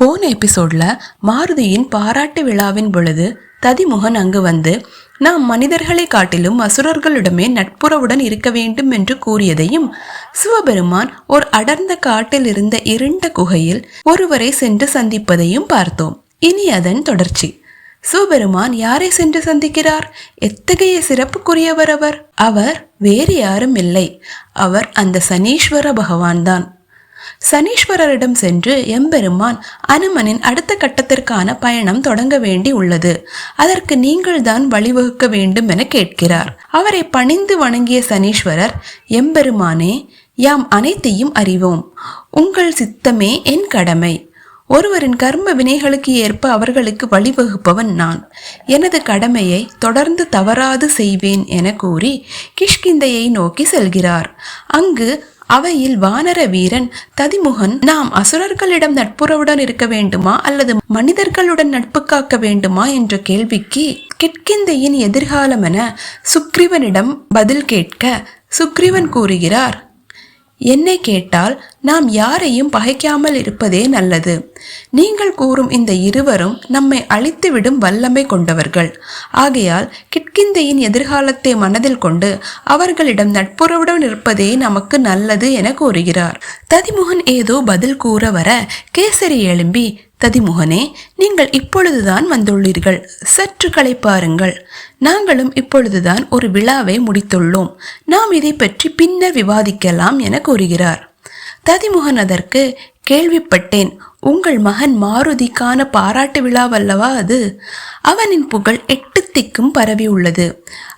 போன எபிசோட்ல மாருதியின் பாராட்டு விழாவின் பொழுது ததிமுகன் அங்கு வந்து நாம் மனிதர்களை காட்டிலும் அசுரர்களிடமே நட்புறவுடன் இருக்க வேண்டும் என்று கூறியதையும் சிவபெருமான் ஒரு அடர்ந்த காட்டில் இருந்த இருண்ட குகையில் ஒருவரை சென்று சந்திப்பதையும் பார்த்தோம். இனி அதன் தொடர்ச்சி. சிவபெருமான் யாரை சென்று சந்திக்கிறார்? எத்தகைய சிறப்புக்குரியவர் அவர்? அவர் வேறு யாரும் இல்லை. அவர் அந்த சனீஸ்வர பகவான் தான் சனீஸ்வரரிடம் சென்று எம்பெருமான் அனுமனின் அடுத்த கட்டத்திற்கான பயணம் தொடங்க வேண்டி உள்ளது. அதற்கு நீங்கள்தான் வழிவகுக்க வேண்டும் என கேட்கிறார். அவரை பணிந்து வணங்கிய சனீஸ்வரர் எம்பெருமானே யாம் அனைத்தையும் அறிவோம். உங்கள் சித்தமே என் கடமை. ஒருவரின் கர்ம வினைகளுக்கு ஏற்ப அவர்களுக்கு வழிவகுப்பவன் நான். எனது கடமையை தொடர்ந்து தவறாது செய்வேன் என கூறி கிஷ்கிந்தையை நோக்கி செல்கிறார். அங்கு அவையில் வானர வீரன் ததிமுகன் நாம் அசுரர்களிடம் நட்புறவுடன் இருக்க வேண்டுமா? அல்லது மனிதர்களுடன் நட்பு காக்க வேண்டுமா? என்ற கேள்விக்கு கிட்கிந்தையின் எதிர்காலம் என சுக்ரீவனிடம் பதில் கேட்க சுக்ரீவன் கூறுகிறார் என்னை கேட்டால் நாம் யாரையும் பகைக்காமல் இருப்பதே நல்லது. நீங்கள் கூறும் இந்த இருவரும் நம்மை அழித்துவிடும் வல்லமை கொண்டவர்கள். ஆகையால் கிட்கிந்தையின் எதிர்காலத்தை மனதில் கொண்டு அவர்களிடம் நட்புறவுடன் இருப்பதே நமக்கு நல்லது என கூறுகிறார். ததிமுகன் ஏதோ பதில் கூற வர கேசரி எழும்பி ததிமுகனே நீங்கள் இப்பொழுதுதான் வந்துள்ளீர்கள். சற்று களைப்பாருங்கள். நாங்களும் இப்பொழுதுதான் ஒரு விழாவை முடித்துள்ளோம். நாம் இதை பற்றி பின்னர் விவாதிக்கலாம் என கூறுகிறார். ததிமுகன் அதற்கு கேள்விப்பட்டேன். உங்கள் மகன் மாருதிக்கான பாராட்டு விழாவல்லவா அது? அவனின் புகழ் எட்டு திக்கும் பரவி உள்ளது.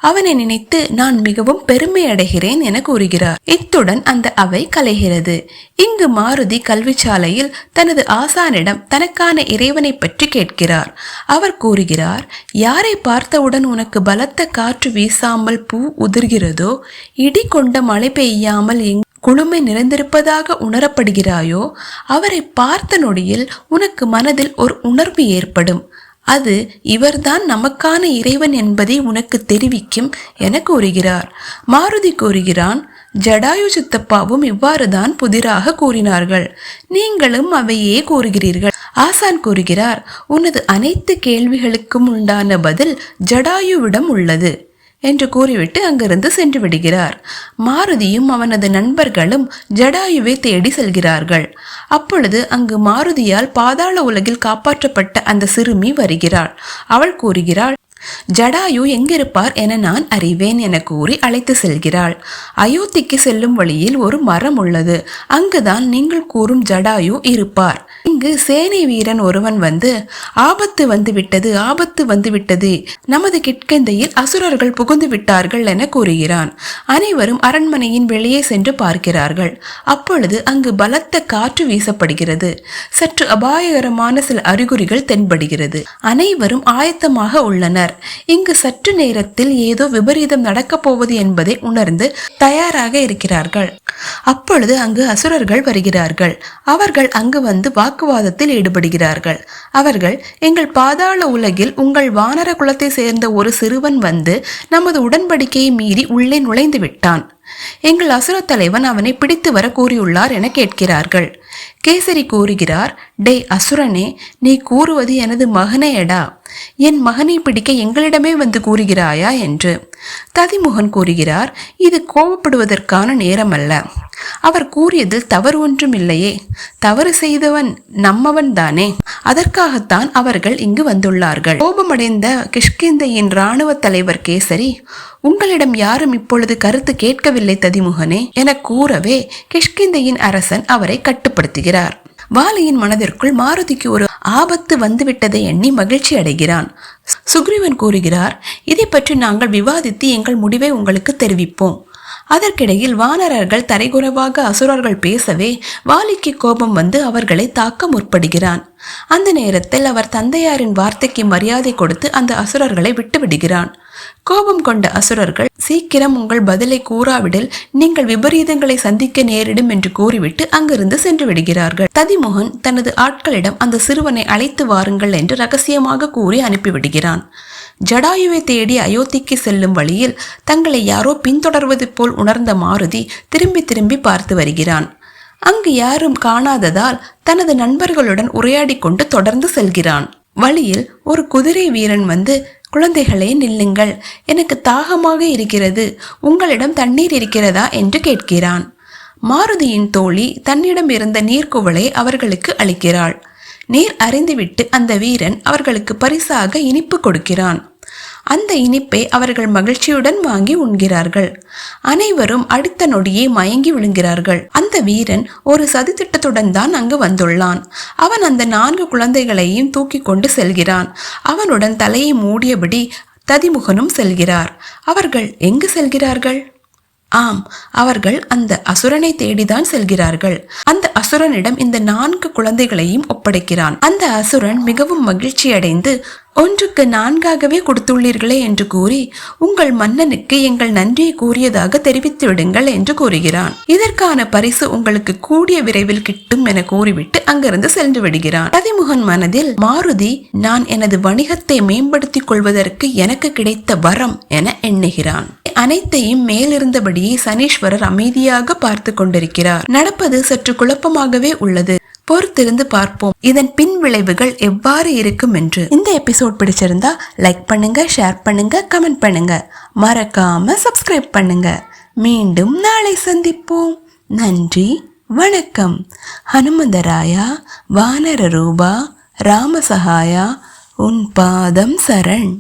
அவனை நினைத்து நான் மிகவும் பெருமை அடைகிறேன் என கூறுகிறார். இத்துடன் அந்த அவை கலைகிறது. இங்கு மாருதி கல்விச்சாலையில் தனது ஆசானிடம் தனக்கான இறைவனை பற்றி கேட்கிறார். அவர் கூறுகிறார் யாரை பார்த்தவுடன் உனக்கு பலத்த காற்று வீசாமல் பூ உதிர்கிறதோ இடி கொண்ட மழை பெய்யாமல் எங் குளுமை நிறைந்திருப்பதாக உணரப்படுகிறாயோ அவரை பார்த்த நொடியில் உனக்கு மனதில் ஒரு உணர்வு ஏற்படும். அது இவர்தான் நமக்கான இறைவன் என்பதை உனக்கு தெரிவிக்கும் என கூறுகிறார். மாருதி கூறுகிறான் ஜடாயு சித்தப்பாவும் இவ்வாறுதான் புதிராக கூறினார்கள். நீங்களும் அவையே கூறுகிறீர்கள். ஆசான் கூறுகிறார் உனது அனைத்து கேள்விகளுக்கும் உண்டான பதில் ஜடாயுவிடம் உள்ளது. என்று கூறிவிட்டு அங்கிருந்து சென்று விடுகிறார். மாருதியும் அவனது நண்பர்களும் ஜடாயுவை தேடி செல்கிறார்கள். அப்பொழுது அங்கு மாருதியால் பாதாள உலகில் காப்பாற்றப்பட்ட அந்த சிறுமி வருகிறாள். அவள் கூறுகிறாள் ஜடாயு எங்கிருப்பார் என நான் அறிவேன் என கூறி அழைத்து செல்கிறாள். அயோத்திக்கு செல்லும் வழியில் ஒரு மரம் உள்ளது. அங்குதான் நீங்கள் கூறும் ஜடாயு இருப்பார். இங்கு சேனை வீரன் ஒருவன் வந்து ஆபத்து வந்து விட்டது ஆபத்து வந்து விட்டது நமது கிட்கந்தையில் அசுரர்கள் புகுந்து விட்டார்கள் என கூறுகிறான். அனைவரும் அரண்மனையின் வெளியே சென்று பார்க்கிறார்கள். அப்பொழுது அங்கு பலத்த காற்று வீசப்படுகிறது. சற்று அபாயகரமான சில அறிகுறிகள் தென்படுகிறது. அனைவரும் ஆயத்தமாக உள்ளனர். இங்கு சற்று நேரத்தில் ஏதோ விபரீதம் நடக்கப் போவது என்பதை உணர்ந்து தயாராக இருக்கிறார்கள். அப்பொழுது அங்கு அசுரர்கள் வருகிறார்கள். அவர்கள் அங்கு வந்து வாக்குவாதத்தில் ஈடுபடுகிறார்கள். அவர்கள் எங்கள் பாதாள உலகில் உங்கள் வானர குலத்தை சேர்ந்த ஒரு சிறுவன் வந்து நமது உடன்படிக்கையை மீறி உள்ளே நுழைந்து விட்டான் எங்கள் அசுர தலைவன் அவனை பிடித்து வர கூறியுள்ளார் என கேட்கிறார்கள். கேசரி கூறுகிறார் டே அசுரனே நீ கூறுவது எனது மகனேயடா என் மகனை பிடிக்க எங்களிடமே வந்து கூறுகிறாயா? என்று ததிமுகன் கூறுகிறார் இது கோபப்படுவதற்கான நேரமல்ல. அவர் கூறியதில் தவறு ஒன்றும் இல்லையே தவறு செய்தவன் நம்மவன் தானே. அதற்காகத்தான் அவர்கள் இங்கு வந்துள்ளார்கள். கோபமடைந்த கிஷ்கிந்தையின் இராணுவ தலைவர் கேசரி உங்களிடம் யாரும் இப்பொழுது கருத்து கேட்கவில்லை ததிமுகனே என கூறவே கிஷ்கிந்தையின் அரசன் அவரை கட்டுப்படுத்துகிறார். வாலியின் மனதிற்குள் மாருதிக்கு ஒரு ஆபத்து வந்துவிட்டதை எண்ணி மகிழ்ச்சி அடைகிறான். சுக்ரீவன் கூறுகிறார் இதை பற்றி நாங்கள் விவாதித்து எங்கள் முடிவை உங்களுக்கு தெரிவிப்போம். அதற்கிடையில் வானரர்கள் தரைகுறைவாக அசுரர்கள் பேசவே வாலிக்கு கோபம் வந்து அவர்களை தாக்க முற்படுகிறான். அந்த நேரத்தில் அவர் தந்தையாரின் வார்த்தைக்கு மரியாதை கொடுத்து அந்த அசுரர்களை விட்டுவிடுகிறான். கோபம் கொண்ட அசுரர்கள் சீக்கிரம் உங்கள் பதிலை கூறாவிடில் நீங்கள் விபரீதங்களை சந்திக்க நேரிடும் என்று கூறிவிட்டு அங்கிருந்து சென்று விடுகிறார்கள். ததிமோகன் தனது ஆட்களிடம் அந்த சிறுவனை அழைத்து வாருங்கள் என்று ரகசியமாக கூறி அனுப்பிவிடுகிறான். ஜடாயுவை தேடி அயோத்திக்கு செல்லும் வழியில் தங்களை யாரோ பின்தொடர்வது போல் உணர்ந்த மாருதி திரும்பி திரும்பி பார்த்து வருகிறான். அங்கு யாரும் காணாததால் தனது நண்பர்களுடன் உரையாடி கொண்டு தொடர்ந்து செல்கிறான். வழியில் ஒரு குதிரை வீரன் வந்து குழந்தைகளே நில்லுங்கள். எனக்கு தாகமாக இருக்கிறது. உங்களிடம் தண்ணீர் இருக்கிறதா? என்று கேட்கிறான். மாருதியின் தோழி தன்னிடம் இருந்த நீர்க்குவளை அவர்களுக்கு அளிக்கிறாள். நீர் அறிந்துவிட்டு அந்த வீரன் அவர்களுக்கு பரிசாக இனிப்பு கொடுக்கிறான். அந்த இனிப்பை அவர்கள் மகிழ்ச்சியுடன் வாங்கி உண்கிறார்கள். அனைவரும் அடுத்த நொடியே மயங்கி விழுகிறார்கள். அந்த வீரன் ஒரு சதித்திட்டத்துடன் தான் அங்கு வந்துள்ளான். அவன் அந்த நான்கு குழந்தைகளையும் தூக்கி கொண்டு செல்கிறான். அவனுடன் தலையை மூடியபடி ததிமுகனும் செல்கிறார். அவர்கள் எங்கு செல்கிறார்கள்? ஆம் அவர்கள் அந்த அசுரனை தேடிதான் செல்கிறார்கள். அந்த அசுரனிடம் இந்த நான்கு குழந்தைகளையும் ஒப்படைக்கிறான். அந்த அசுரன் மிகவும் மகிழ்ச்சி அடைந்து ஒன்றுக்கு நான்காகவே கொடுத்துள்ளீர்களே என்று கூறி உங்கள் மன்னனுக்கு எங்கள் நன்றியை கூறியதாக தெரிவித்து விடுங்கள் என்று கூறுகிறான். இதற்கான பரிசு உங்களுக்கு கூடிய விரைவில் கிட்டும் என கூறிவிட்டு அங்கிருந்து சென்று விடுகிறான். பதிமுகன் மனதில் மாருதி நான் எனது வணிகத்தை மேம்படுத்திக் கொள்வதற்கு எனக்கு கிடைத்த வரம் என எண்ணுகிறான். அனைத்தையும் மேலிருந்தபடியே சனீஸ்வரர் அமைதியாக பார்த்து கொண்டிருக்கிறார். நடப்பது சற்று குழப்பமாகவே உள்ளது. பொறுத்திருந்து பார்ப்போம். இதன் பின் விளைவுகள் எவ்வாறு இருக்கும் என்று. இந்த எபிசோட் பிடிச்சிருந்தா லைக் பண்ணுங்க ஷேர் பண்ணுங்க கமெண்ட் பண்ணுங்க. மறக்காம சப்ஸ்கிரைப் பண்ணுங்க. மீண்டும் நாளை சந்திப்போம். நன்றி வணக்கம். ஹனுமந்தராயா வானர ரூபா ராமசகாயா உன் பாதம் சரண்.